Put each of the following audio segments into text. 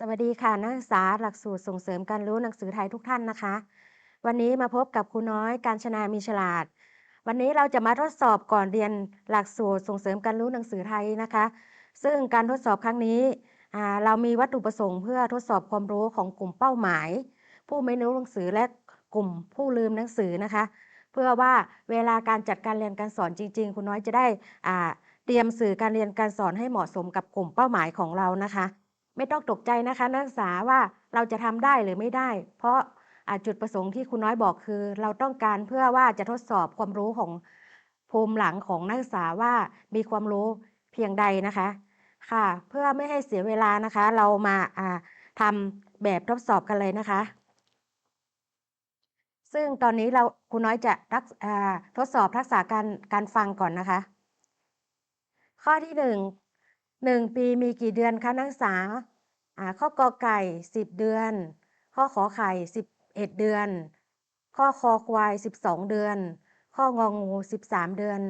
สวัสดีค่ะ นักศึกษาหลักสูตรส่งเสริมการรู้หนังสือไทยทุกท่านนะคะ วันนี้มาพบกับครูน้อยการชนามีฉลาด วันนี้เราจะมาทดสอบก่อนเรียนหลักสูตรส่งเสริมการรู้หนังสือไทยนะคะ ซึ่งการทดสอบครั้งนี้เรามีวัตถุประสงค์เพื่อทดสอบความรู้ของกลุ่มเป้าหมาย ผู้ไม่รู้หนังสือและกลุ่มผู้ลืมหนังสือนะคะ เพื่อว่าเวลาการจัดการเรียนการสอนจริง ๆ คุณน้อยจะได้เตรียมสื่อการเรียนการสอนให้เหมาะสมกับกลุ่มเป้าหมายของเรานะคะ ไม่ต้องตกใจนะคะ นักศึกษาว่าเราจะทำได้หรือไม่ได้ เพราะอาจุดประสงค์ที่คุณน้อยบอกคือ เราต้องการเพื่อว่าจะทดสอบความรู้ของภูมิหลังของนักศึกษาว่ามีความรู้เพียงใดนะคะ ค่ะ เพื่อไม่ให้เสียเวลานะคะ เรามาอ่าทำแบบทดสอบกันเลยนะคะ ซึ่งตอนนี้เราคุณน้อยจะทักทดสอบทักษะการการฟังก่อนนะคะ ข้อที่หนึ่ง หนึ่งปีมีกี่เดือนคะนักศึกษาข้อกอไก่สิบเดือน ข้อขอไข่สิบเอ็ดเดือน ข้อคอควายสิบสองเดือน ข้ององูสิบสามเดือน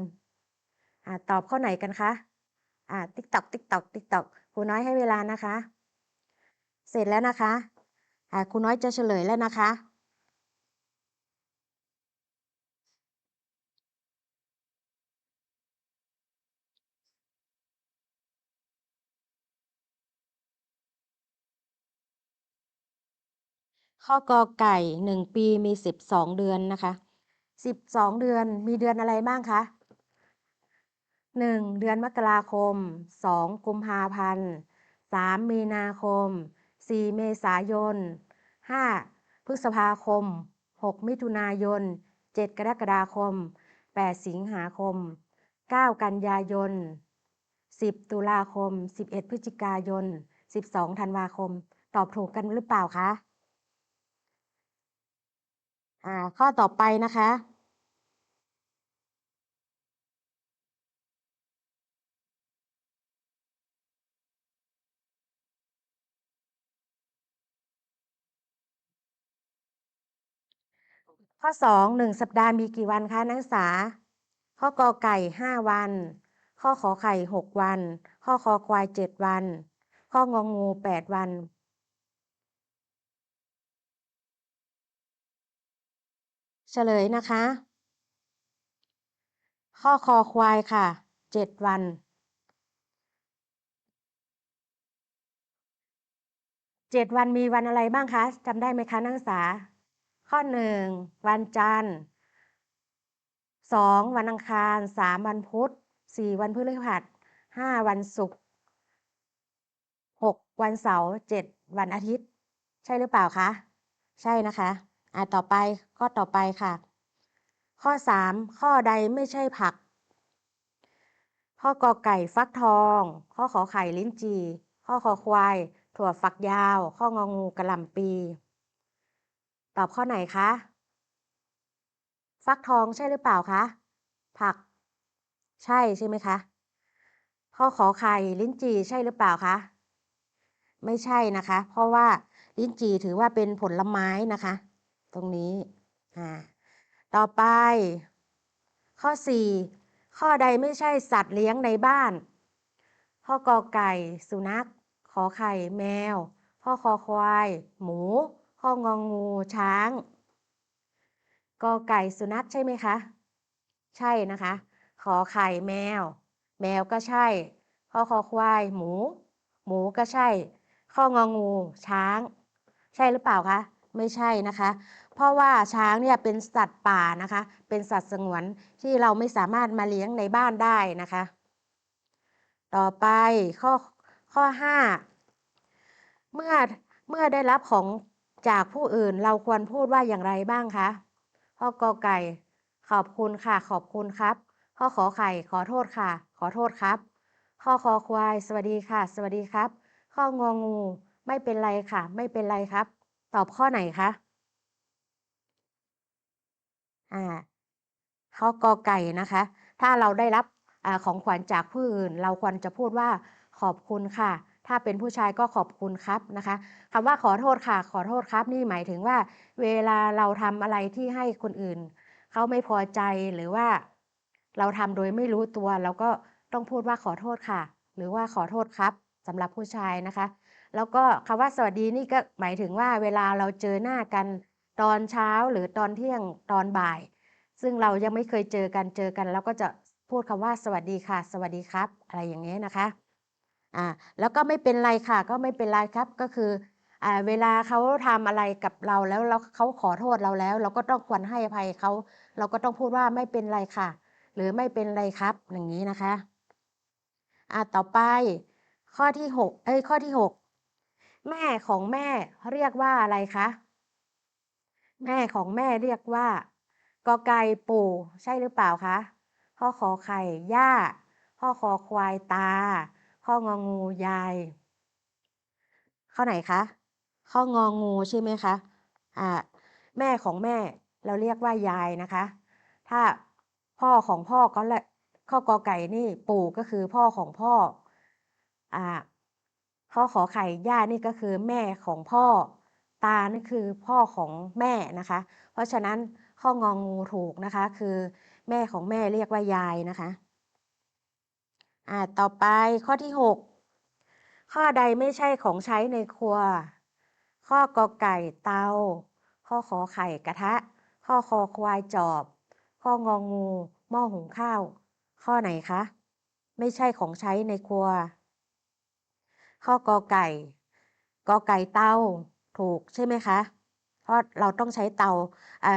อตอบข้อไหนกันคะติ๊กตอกติ๊กตอกติ๊กตอกครูน้อยให้เวลานะคะ เสร็จแล้วนะคะครูน้อยจะเฉลยแล้วนะคะ ข้อกอไก่หนึ่งปีมีสิบสองเดือนนะคะสิบสองเดือนมีเดือนอะไรบ้างคะหนึ่งเดือนมกราคมสองกุมภาพันธ์สามมีนาคมสี่เมษายนห้าพฤษภาคมหกมิถุนายนเจ็ดกรกฎาคมแปดสิงหาคมเก้ากันยายนสิบตุลาคมสิบเอ็ดพฤศจิกายนสิบสองธันวาคม ตอบถูกกันหรือเปล่าคะ อ่า ข้อต่อไปนะคะ ข้อสองหนึ่งสัปดาห์มีกี่วันคะนักศึกษา ข้อกอไก่ห้าวัน ข้อขอไข่หกวัน ข้อคอควายเจ็ดวัน ข้ององูแปดวัน ฉลยนะคะ ข้อคอควายค่ะเจ็ดวัน เจ็ดวันมีวันอะไรบ้างคะจำได้ไหมคะนักศึกษา ข้อหนึ่งวันจันทร์สองวันอังคารสามวันพุธสี่วันพฤหัสห้าวันศุกร์หกวันเสาร์เจ็ดวันอาทิตย์ ใช่หรือเปล่าคะ ใช่นะคะ อ่าต่อไปข้อต่อไปค่ะ ข้อสามข้อใดไม่ใช่ผัก ข้อกอไก่ฟักทอง ข้อขอไข่ลิ้นจี่ข้อคอควาย ถั่วฝักยาว ข้ององูกระหล่ำปี ตอบข้อไหนคะฟักทองใช่หรือเปล่าคะผัก ใช่ใช่ไหมคะข้อขอไข่ลิ้นจี่ใช่หรือเปล่าคะไม่ใช่นะคะ เพราะว่าลิ้นจี่ถือว่าเป็นผลไม้นะคะ ตรงนี้ต่อไป ข้อ 4 ข้อใดไม่ใช่สัตว์เลี้ยงในบ้าน ข้อกอไก่ สุนัข ขอไข่ แมว ข้อคอควาย หมู ข้ององงู ช้าง กอไก่สุนัขใช่ไหมคะ ใช่นะคะ ขอไข่แมว แมวก็ใช่ ข้อคอควาย หมู หมูก็ใช่ ข้ององงู ช้าง ใช่หรือเปล่าคะ ไม่ใช่นะคะ เพราะว่าช้างเนี่ยเป็นสัตว์ป่านะคะ เป็นสัตว์สงวนที่เราไม่สามารถมาเลี้ยงในบ้านได้นะคะ ต่อไปข้อข้อ 5 เมื่อเมื่อได้รับของจากผู้อื่นเราควรพูดว่าอย่างไรบ้างคะข้อกอไก่ ขอบคุณค่ะ ขอบคุณครับ ข้อขอไข่ ขอโทษค่ะ ขอโทษครับ ข้อคอควาย สวัสดีค่ะ สวัสดีครับ ข้ององู ไม่เป็นไรค่ะ ไม่เป็นไรครับ ตอบข้อไหนคะ อ่าข้อกอไก่นะคะ ถ้าเราได้รับอของขวัญจากผู้อื่น เราควรจะพูดว่าขอบคุณค่ะ ถ้าเป็นผู้ชายก็ขอบคุณครับนะคะคำว่าขอโทษค่ะ ขอโทษครับ นี่หมายถึงว่า เวลาเราทำอะไรที่ให้คนอื่นเขาไม่พอใจหรือว่า เราทำโดยไม่รู้ตัว เราก็ต้องพูดว่าขอโทษค่ะ หรือว่าขอโทษครับสำหรับผู้ชายนะคะ แล้วก็คำว่าสวัสดีนี่ก็หมายถึงว่าเวลาเราเจอหน้ากัน ตอนเช้าหรือตอนเที่ยงตอนบ่าย ซึ่งเรายังไม่เคยเจอกันเจอกันเราก็จะพูดคำว่าสวัสดีค่ะ สวัสดีครับ อะไรอย่างเงี้ยนะคะอ่าแล้วก็ไม่เป็นไรค่ะ ก็ไม่เป็นไรครับก็คืออ่าเวลาเขาทำอะไรกับเราแล้วแล้วเขาขอโทษเราแล้ว เราก็ต้องควรให้อภัยเขาเราก็ต้องพูดว่าไม่เป็นไรค่ะ หรือไม่เป็นไรครับอย่างนี้นะคะอ่าต่อไปข้อที่หกเอ้ยข้อที่หกแม่ของแม่เรียกว่าอะไรคะ แม่ของแม่เรียกว่ากอไก่ปู่ใช่หรือเปล่าคะข้อขอไข่ย่าข้อคอควายตา ข้ององูยาย ข้อไหนคะ ข้ององูใช่ไหมคะอ่าแม่ของแม่เราเรียกว่ายายนะคะ ถ้าพ่อของพ่อก็ละข้อกอไก่นี่ปู่ก็คือพ่อของพ่ออ่าข้อขอไข่ย่านี่ก็คือแม่ของพ่อ ตานี่คือพ่อของแม่นะคะ เพราะฉะนั้นข้ององูถูกนะคะ คือแม่ของแม่เรียกว่ายายนะคะอ่าต่อไปข้อที่หกข้อใดไม่ใช่ของใช้ในครัว ข้อกอไก่เตา ข้อขอไข่กระทะ ข้อคอควายจอบ ข้ององูหม้อหุงข้าว ข้อไหนคะ ไม่ใช่ของใช้ในครัว ข้อกอไก่กอไก่เตา ถูกใช่ไหมคะ เพราะเราต้องใช้เตา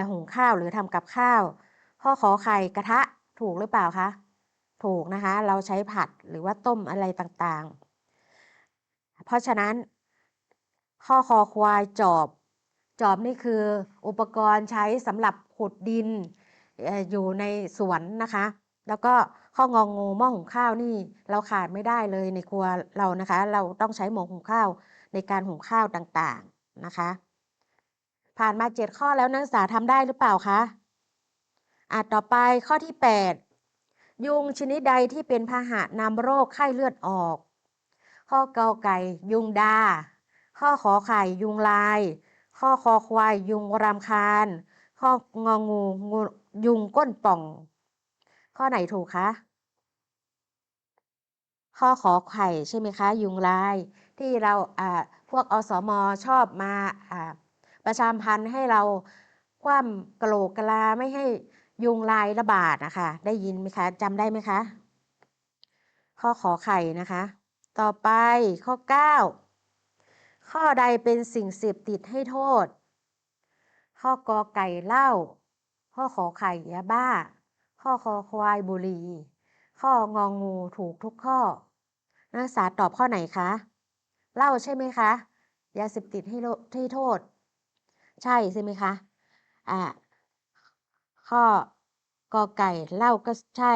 หุงข้าวหรือทำกับข้าวข้อขอไข่กระทะถูกหรือเปล่าคะ ถูกนะคะ เราใช้ผัดหรือว่าต้มอะไรต่างๆ เพราะฉะนั้น ข้อคอควายจอบ จอบนี่คืออุปกรณ์ใช้สำหรับขุดดินอยู่ในสวนนะคะ แล้วก็ข้ององงูหม้อหุงข้าวนี่เราขาดไม่ได้เลยในครัวเรานะคะ เราต้องใช้หม้อหุงข้าวในการหุงข้าวต่างๆ นะคะ ผ่านมาเจ็ดข้อแล้วนักศึกษาทำได้หรือเปล่าคะอะต่อไปข้อที่แปดยุงชนิดใดที่เป็นพาหะนำโรคไข้เลือดออก ข้อเกาไก่ ยุงดา ข้อขอไข่ ยุงลาย ข้อคอควาย ยุงรำคาญ ข้ององูงูยุงก้นป่อง ข้อไหนถูกคะข้อขอไข่ใช่ไหมคะ ยุงลายที่เราอ่า พวกอสมอชอบมาประชามพันธ์ให้เราคว่ำกระโหลกกะลาไม่ให้ยุงลายระบาดนะคะ ได้ยินไหมคะจำได้ไหมคะ ข้อขอไข่นะคะ ต่อไปข้อ 9 ข้อใดเป็นสิ่งเสพติดให้โทษ ข้อกอไก่เหล้าข้อขอไข่ยาบ้า ข้อคอควายบุหรี่ข้ององูถูกทุกข้อ นักศึกษาตอบข้อไหนคะ เหล้าใช่ไหมคะยาเสพติดให้ให้โทษ ใช่ใช่ไหมคะอ่าข้อกอไก่เหล้าก็ใช่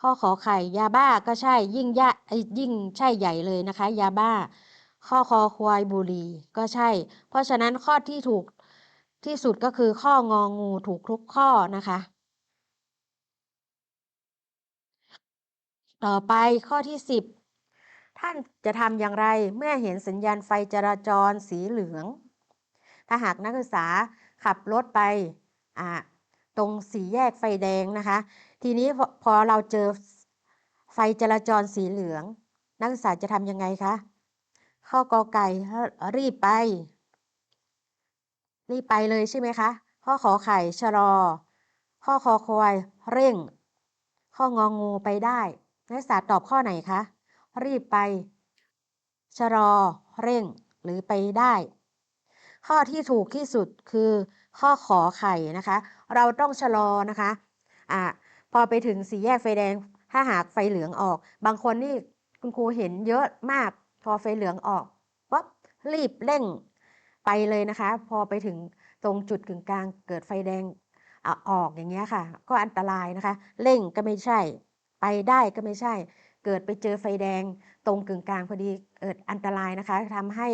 ข้อขอไข่ยาบ้าก็ใช่ ยิ่งยะยิ่งใช่ใหญ่เลยนะคะ ยาบ้า ข้อคอควายบุรีก็ใช่ เพราะฉะนั้นข้อที่ถูกที่สุดก็คือข้ององูถูกทุกข้อนะคะ ต่อไปข้อที่ 10 ท่านจะทำอย่างไรเมื่อเห็นสัญญาณไฟจราจรสีเหลือง ถ้าหากนักศึกษาขับรถไปตรงสีแยกไฟแดงนะคะ ทีนี้พอพอเราเจอไฟจราจรสีเหลือง นักศึกษาจะทำยังไงคะข้อกอไก่รีบไป รีบไปเลยใช่ไหมคะข้อขอไข่ชะลอข้อคอควายเร่ง ข้ององูไปได้ นักศึกษาตอบข้อไหนคะ รีบไป ชะลอ เร่ง หรือไปได้ ข้อที่ถูกที่สุดคือ ข้อขอไข่นะคะ เราต้องชะลอนะคะอ่าพอไปถึงสี่แยกไฟแดง ถ้าหากไฟเหลืองออก บางคนนี่คุณครูเห็นเยอะมาก พอไฟเหลืองออกปั๊บรีบเร่งไปเลยนะคะ พอไปถึงตรงจุดกึ่งกลางเกิดไฟแดงออกอย่างเงี้ยค่ะ ก็อันตรายนะคะ เร่งก็ไม่ใช่ ไปได้ก็ไม่ใช่ เกิดไปเจอไฟแดงตรงกึ่งกลางพอดีเกิดอันตรายนะคะทำให้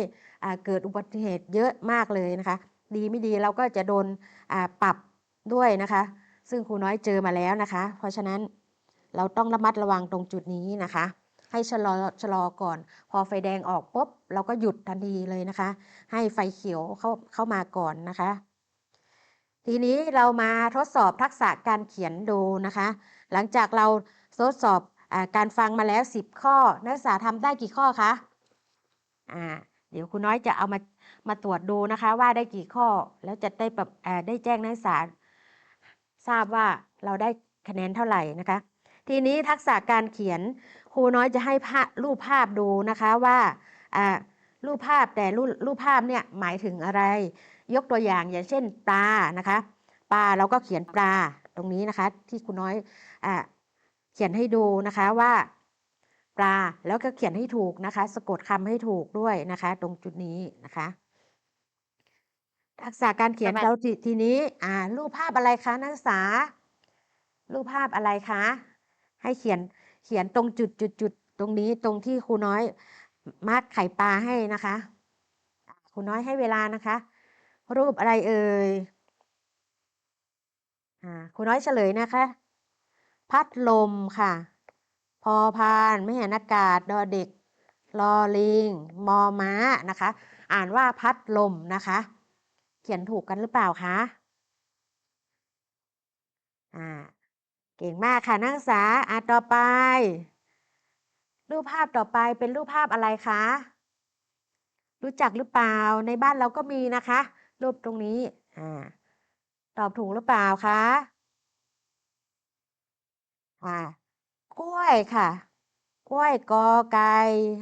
เกิดอุบัติเหตุเยอะมากเลยนะคะ ดีไม่ดีเราก็จะโดนปรับด้วยนะคะ ซึ่งครูน้อยเจอมาแล้วนะคะ เพราะฉะนั้นเราต้องระมัดระวังตรงจุดนี้นะคะ ให้ชะลอชะลอก่อน พอไฟแดงออกปุ๊บเราก็หยุดทันทีเลยนะคะ ให้ไฟเขียวเข้าเข้ามาก่อนนะคะ ทีนี้เรามาทดสอบทักษะการเขียนดูนะคะ หลังจากเรา ทดสอบอการฟังมาแล้ว 10 ข้อ นักศึกษาทำได้กี่ข้อคะอ่าเดี๋ยวครูน้อยจะเอามามาตรวจดูนะคะว่าได้กี่ข้อแล้วจะได้แบบได้แจ้งนักศึกษาทราบว่าเราได้คะแนนเท่าไหร่นะคะ ทีนี้ทักษะการเขียนครูน้อยจะให้ภาพรูปภาพดูนะคะว่าอ่ารูปภาพแต่รูปรูปภาพเนี่ยหมายถึงอะไร ยกตัวอย่างอย่างเช่นปลานะคะปลาเราก็เขียนปลาตรงนี้นะคะ ที่ครูน้อยอ่า ขียนให้ดูนะคะว่าปลาแล้วก็เขียนให้ถูกนะคะ สะกดคำให้ถูกด้วยนะคะ ตรงจุดนี้นะคะทักษะการเขียนสวัสเราทีทีนี้ อ่า รูปภาพอะไรคะนักศึกษา รูปภาพอะไรคะ ให้เขียนเขียนตรงจุดจุดจุดตรงนี้ตรงที่ครูน้อยมาร์กไข่ปลาให้นะคะครูน้อยให้เวลานะคะ รูปอะไรเอ่ยอ่าครูน้อยเฉลยนะคะ พัดลมค่ะ พอพานไม่เห็นอากาศดอเด็กลอลิง มอม้านะคะ อ่านว่าพัดลมนะคะ เขียนถูกกันหรือเปล่าคะอ่าเก่งมากค่ะนักศึกษาอ่าต่อไป รูปภาพต่อไปเป็นรูปภาพอะไรคะรู้จักหรือเปล่าในบ้านเราก็มีนะคะ รูปตรงนี้อ่าตอบถูกหรือเปล่าคะ อ่ากล้วยค่ะ กล้วยกอไก่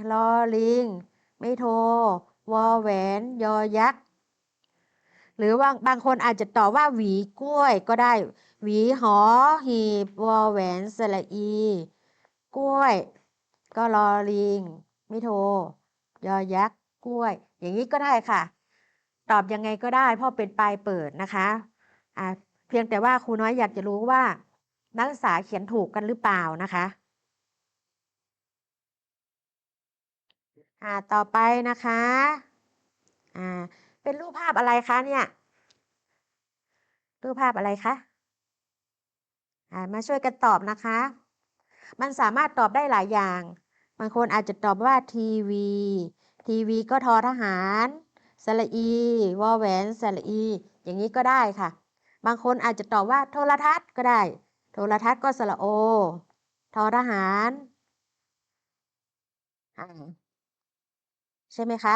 ลอลิง ไม่โทวอแหวน ยอยักษ์ หรือว่าบางคนอาจจะตอบว่าหวีกล้วยก็ได้ หวีหอหีบวอแหวนสระอี กล้วย ก็ลอลิง ไม่โทยอยักษ์กล้วย อย่างนี้ก็ได้ค่ะ ตอบยังไงก็ได้เพราะเป็นปลายเปิดนะคะอ่าเพียงแต่ว่าครูน้อยอยากจะรู้ว่า นักศึกษาเขียนถูกกันหรือเปล่านะคะอ่าต่อไปนะคะอ่าเป็นรูปภาพอะไรคะเนี่ย รูปภาพอะไรคะอ่ามาช่วยกันตอบนะคะ มันสามารถตอบได้หลายอย่าง บางคนอาจจะตอบว่าทีวีทีวีก็ทอทหารสระอีวอแหวนสระอี อย่างนี้ก็ได้ค่ะ บางคนอาจจะตอบว่าโทรทัศน์ก็ได้ ทรทัศน์ก็สระโอ ทอทหารอ่าใช่ไหมคะ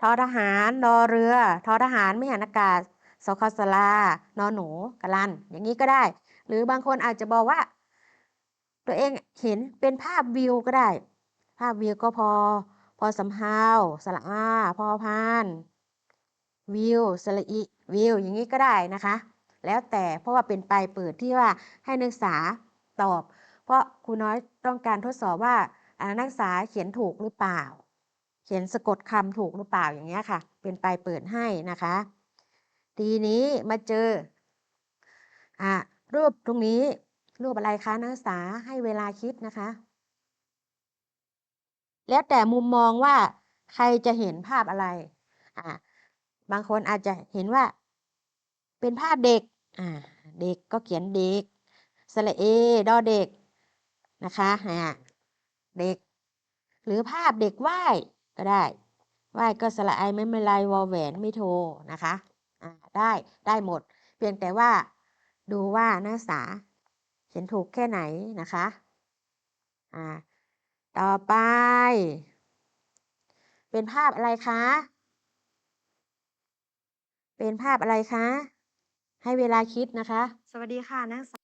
ทอทหารรอเรือ ทอทหารไม่หันอากาศสคสลานอหนูกะลัน อย่างนี้ก็ได้ หรือบางคนอาจจะบอกว่า ตัวเองเห็นเป็นภาพวิวก็ได้ ภาพวิวก็พอ พอสำเภาสระอาพอพาน วิวสระอีวิวอย่างนี้ก็ได้นะคะ แล้วแต่เพราะว่าเป็นปลายเปิดที่ว่าให้นักศึกษาตอบ เพราะครูน้อยต้องการทดสอบว่านักศึกษาเขียนถูกหรือเปล่า เขียนสะกดคำถูกหรือเปล่าอย่างเงี้ยค่ะ เป็นปลายเปิดให้นะคะ ทีนี้มาเจออ่ารูปตรงนี้รูปอะไรคะนักศึกษาให้เวลาคิดนะคะ แล้วแต่มุมมองว่าใครจะเห็นภาพอะไรอ่าบางคนอาจจะเห็นว่า เป็นภาพเด็กอ่าเด็กก็เขียนเด็กสระเอดอเด็กนะคะอ่าเด็ก หรือภาพเด็กว่ายก็ได้ว่ายก็สระไอไม่ไม่ลายวอแหวนไม่โทนะคะอ่าได้ได้หมด เพียงแต่ว่าดูว่านักศึกษาเขียนถูกแค่ไหนนะคะอ่าต่อไป เป็นภาพอะไรคะ เป็นภาพอะไรคะ ให้เวลาคิดนะคะ สวัสดีค่ะนักศึกษา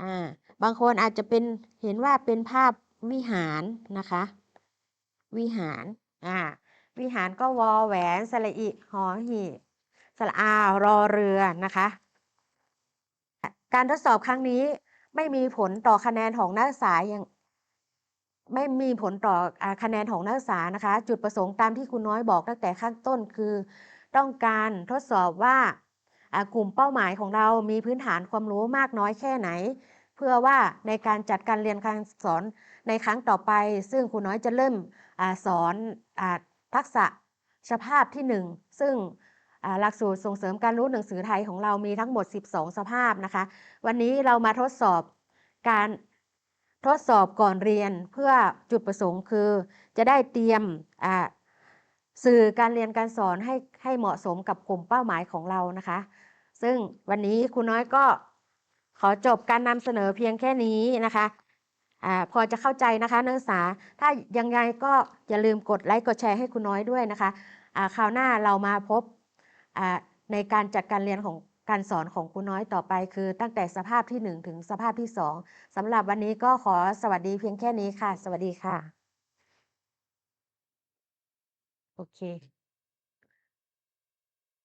อ่าบางคนอาจจะเป็นเห็นว่าเป็นภาพวิหารนะคะ วิหารอ่าวิหารก็วอแหวนสระอิหอหีบสระอารอเรือนะคะ การทดสอบครั้งนี้ไม่มีผลต่อคะแนนของนักศึกษาอย่างไม่มีผลต่ออาคะแนนของนักศึกษานะคะ จุดประสงค์ตามที่คุณน้อยบอกตั้งแต่ข้างต้นคือ ต้องการทดสอบว่าอ่า กลุ่มเป้าหมายของเรามีพื้นฐานความรู้มากน้อยแค่ไหน เพื่อว่าในการจัดการเรียนการสอนในครั้งต่อไป ซึ่งครูน้อยจะเริ่มอสอนอทักษะสภาพที่ 1 ซึ่งอ่าหลักสูตรส่งเสริมการรู้หนังสือไทยของเรามีทั้งหมด 12 สภาพนะคะ วันนี้เรามาทดสอบการทดสอบก่อนเรียนเพื่อจุดประสงค์คือ จะได้เตรียมสื่อการเรียนการสอนให้ให้เหมาะสมกับกลุ่มเป้าหมายของเรานะคะ ซึ่งวันนี้ครูน้อยก็ขอจบการนำเสนอเพียงแค่นี้นะคะอพอจะเข้าใจนะคะนักศึกษา ถ้ายังไงก็อย่าลืมกดไลค์กดแชร์ให้คุณน้อยด้วยนะคะคราวหน้าเรามาพบในการจัดการเรียนของการสอนของคุณน้อยต่อไป คือตั้งแต่สภาพที่ 1 ถึงสภาพที่ 2สำหรับวันนี้ก็ขอสวัสดีเพียงแค่นี้ค่ะ สวัสดีค่ะ โอเค